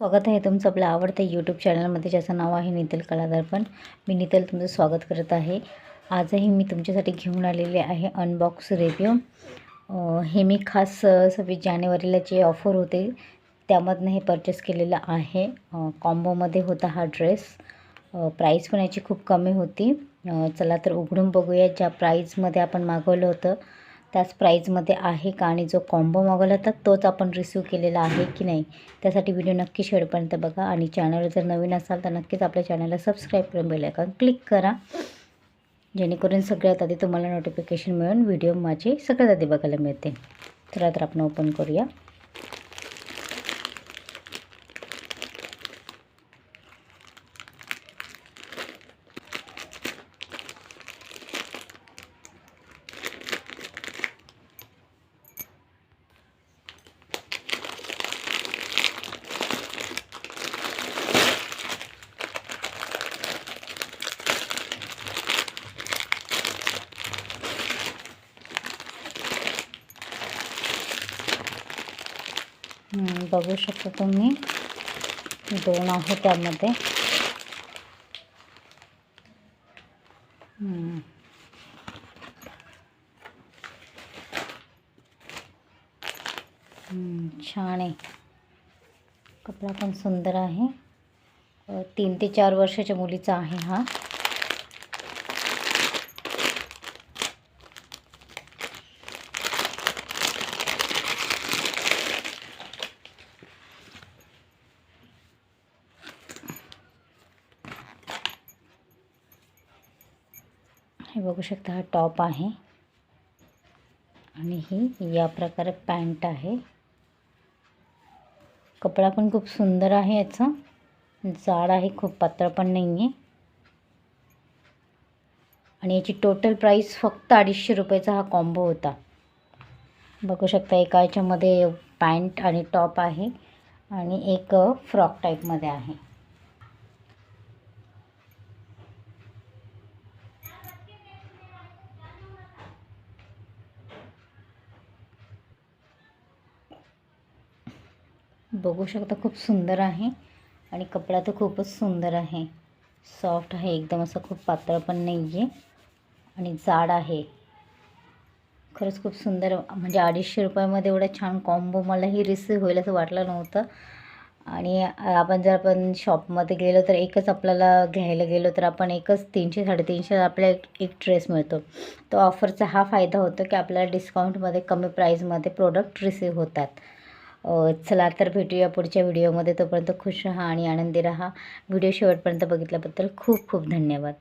स्वागत आहे तुमचं आपल्या आवडत्या यूट्यूब चॅनलमध्ये ज्याचं नाव आहे नितल कलादर्पण. मी नितल तुमचं स्वागत करत आहे. आजही मी तुमच्यासाठी घेऊन आलेले आहे अनबॉक्स रिव्ह्यू हे मी खास सव्वीस जानेवारीला जे ऑफर होते त्यामधनं हे परचेस केलेलं आहे. कॉम्बोमध्ये होता हा ड्रेस प्राईस पण याची खूप कमी होती. चला तर उघडून बघूया ज्या प्राईजमध्ये आपण मागवलं होतं. त्याच प्राईजमध्ये आहे का? आणि जो कॉम्बो मागवला होता तोच आपण रिसीव केलेला आहे की नाही? त्यासाठी व्हिडिओ नक्की शेडपर्यंत बघा. आणि चॅनल जर नवीन असाल तर नक्कीच आपल्या चॅनलला सबस्क्राईब करून बेल क्लिक करा. जेणेकरून सगळ्यात आधी तुम्हाला नोटिफिकेशन मिळून व्हिडिओ माझे सगळ्यात आधी बघायला मिळते चला तर आपण ओपन करूया. बघू शकता तुम्ही. दोन आहे त्यामध्ये. छान आहे. कपडा पण सुंदर आहे. तीन ते चार वर्षाच्या मुलीचा आहे हा. हे बघू शकता हा टॉप आहे. आणि ही या प्रकारे पॅन्ट आहे. कपडा पण खूप सुंदर आहे याचा. जाड आहे खूप पातळ पण नाही आहे आणि याची टोटल प्राईस फक्त अडीचशे रुपयाचा हा कॉम्बो होता. बघू शकता एका याच्यामध्ये पॅन्ट आणि टॉप आहे. आणि एक फ्रॉक टाईपमध्ये आहे. बघू शकता खूप सुंदर आहे आणि कपडा तर खूपच सुंदर आहे. सॉफ्ट आहे एकदम असं खूप पातळ पण नाही आहे आणि जाड आहे. खरंच खूप सुंदर म्हणजे अडीचशे रुपयामध्ये एवढा छान कॉम्बो मलाही रिसीव होईल असं वाटलं नव्हतं. आणि आपण जर आपण शॉपमध्ये गेलो तर एकच आपल्याला घ्यायला गेलो तर आपण एकच तीनशे साडेतीनशे आपल्याला एक एक ड्रेस मिळतो. तो ऑफरचा हा फायदा होतो की आपल्याला डिस्काउंटमध्ये कमी प्राईजमध्ये प्रोडक्ट रिसीव होतात. चला तर भेटूया पुढच्या व्हिडिओमध्ये. तोपर्यंत खुश राहा आणि आनंदी राहा. व्हिडिओ शेवटपर्यंत बघितल्याबद्दल खूप खूप धन्यवाद.